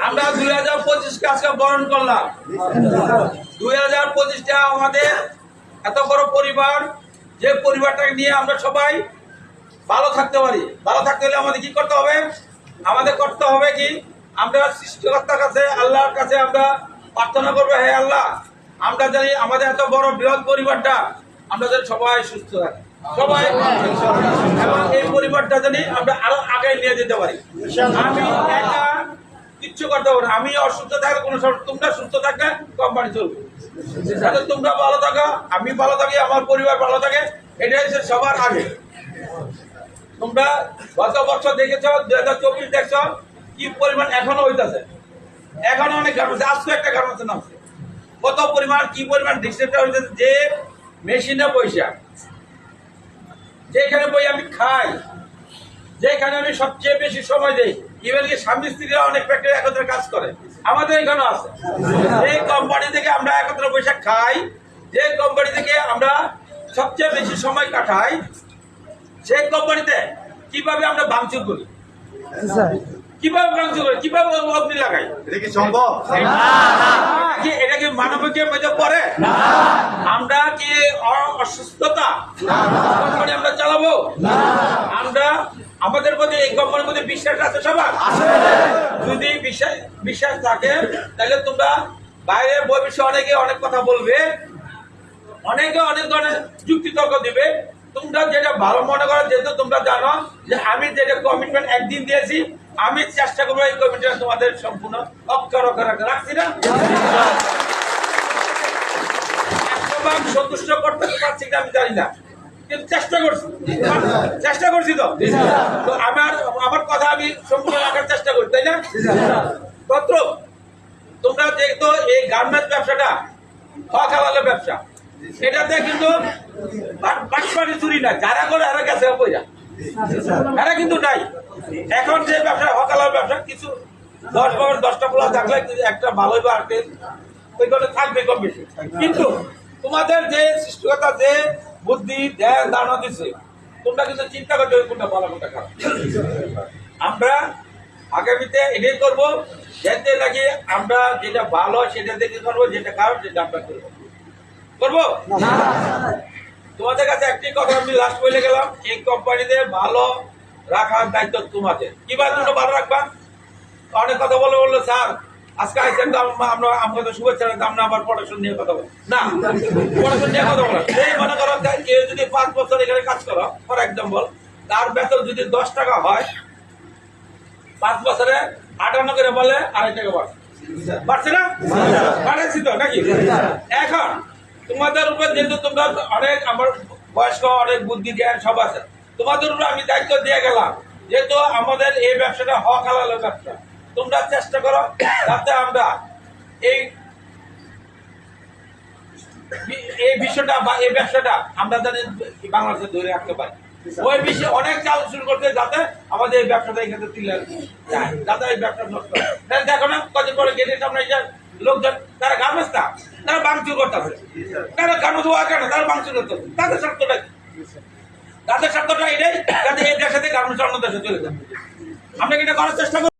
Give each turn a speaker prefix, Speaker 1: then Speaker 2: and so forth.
Speaker 1: আমরা আমাদের কি করতে হবে? আমাদের করতে হবে কি? আমরা কাছে, আল্লাহর কাছে আমরা প্রার্থনা করব, হে আল্লাহ, আমরা জানি আমাদের এত বড় বৃহৎ পরিবারটা, আমরা যেন সবাই সুস্থ থাকি। সবাই পরিবারটা জানি, আমরা আরও আগে নিয়ে যেতে পারি। আমি একা কিচ্ছু করতে পারব আমি অসুস্থ থাকলে কোনো তোমরা সুস্থ থাকলে কোম্পানি চলবে। তোমরা ভালো থাকো, আমি ভালো থাকি, আমার পরিবার ভালো থাকে, এটাই হচ্ছে সবার আগে। তোমরা গত বছর দেখেছ, দুই হাজার চব্বিশ দেখছ, কি পরিমাণ এখনও হইতেছে। এখনও অনেক গার্মেন্টস আজকে একটা গার্মেন্টস নামছে কত পরিমাণ, কি পরিমাণ ডিস্ট্রিক্টটা হইতেছে, যে মেশিনে পয়সা যেখানে বই আমি খাই যেখানে আমি সবচেয়ে বেশি সময় দেই ইভেন কি স্বামী স্ত্রীরা অনেক ফ্যাক্টরি একত্রে কাজ করে। আমাদের এখানে আছে। যে কোম্পানি থেকে আমরা একত্রে বসে খাই যে কোম্পানি থেকে আমরা সবচেয়ে বেশি সময় কাটাই সেই কোম্পানিতে কীভাবে আমরা ভাঙচুর করি? কীভাবে ভাঙচুর করি? কীভাবে অগ্নি লাগাই?
Speaker 2: এটা কি সম্ভব?
Speaker 1: এটা কি মানবিকের মধ্যে পড়ে? আমরা কি অসুস্থতা? কোম্পানি আমরা চালাবো? আমরা আমাদের মধ্যে এই কোম্পানির মধ্যে বিশ্বাস আছে সবার? যদি বিশ্বাস বিশ্বাস থাকে তাহলে তোমরা বাইরে ভবিষ্যৎ অনেকে অনেক কথা বলবে অনেকে অনেক ধরনের যুক্তি তর্ক দিবে। তোমরা যেটা ভালো মনে করো যেহেতু তোমরা জানো যে আমি যেটা কমিটমেন্ট একদিন দিয়েছি আমি চেষ্টা করব এই কমিটমেন্ট তোমাদের সম্পূর্ণ অক্ষর অক্ষর রাখছি না? একশো সন্তুষ্ট করতে পারছি কিনা আমি জানি না। কিন্তু চেষ্টা করছি। চেষ্টা করছি তো। আমার আমার কথা আমি সম্পূর্ণ রাখার চেষ্টা করি, তাই না? পত্র তোমরা দেখতো এই গার্মেন্টস ব্যবসাটা হক হালালের ব্যবসা। এটাতে কিন্তু বাটপাটি চুরি না যারা করে এরা গেছে পয়সা এরা কিন্তু নাই। এখন যে ব্যবসা হক হালাল ব্যবসা, কিছু দশ বাবার দশটা পোলা থাকলে একটা ভালোই বা আটকে ওইখানে থাকবে কম বেশি। কিন্তু তোমাদের যে সৃষ্টিকতা যে বুদ্ধি ধ্যান ধারণা দিচ্ছে তোমরা কিন্তু চিন্তা করতে হবে কোনটা ভালো কোনটা খারাপ। আমরা আগামীতে এটাই করব যাতে নাকি আমরা যেটা ভালো সেটা দেখে করব যেটা খারাপ সেটা আমরা করব। করব? তোমাদের কাছে একটি কথা আমি লাস্ট বলে গেলাম এই কোম্পানিতে ভালো রাখার দায়িত্ব তোমাদের। কীভাবে তোমরা ভালো রাখবা? অনেক কথা বলে বলল স্যার। আজকে আইসেন তো আম- আমরা আমাদের শুভেচ্ছা না আবার নিয়ে কথা না নিয়ে কথা এই মনে করো কেউ যদি পাঁচ বছর এখানে কাজ করো, ফর এক্সাম্পল তার বেতন যদি দশ টাকা হয়, পাঁচ বছরে আটান্ন করে বলে আড়াই টাকা বাড়ছে। বাড়ছে না? তো, নাকি? এখন, তোমাদের উপর যেহেতু তোমরা অনেক আমার বয়স্ক, অনেক বুদ্ধি জ্ঞান সব আছে, তোমাদের উপর আমি দায়িত্ব দিয়ে গেলাম, যেহেতু আমাদের এই ব্যবসাটা হক হালালের ব্যবসা। তোমরা চেষ্টা করো যাতে আমরা এই এই বিষয়টা বা এই ব্যবসাটা আমরা জানি বাংলাদেশে ধরে রাখতে পারি। ওই বিষয়ে অনেক চাল শুরু করতে যাতে আমাদের এই ব্যবসাটা এখানে তুলে যাতে এই ব্যবসা নষ্ট দেখো না, কদিন পরে গেটের সামনে লোকজন, তারা গার্মেন্টস না তারা ভাঙচুর করতেছে তারা গার্মেন্টস হওয়ার কারণে তারা ভাঙচুর করতেছে তাদের স্বার্থটা কি? তাদের স্বার্থটা এটাই, যাতে এই দেশে গার্মেন্টস অন্য দেশে চলে যায় আমরা এটা করার চেষ্টা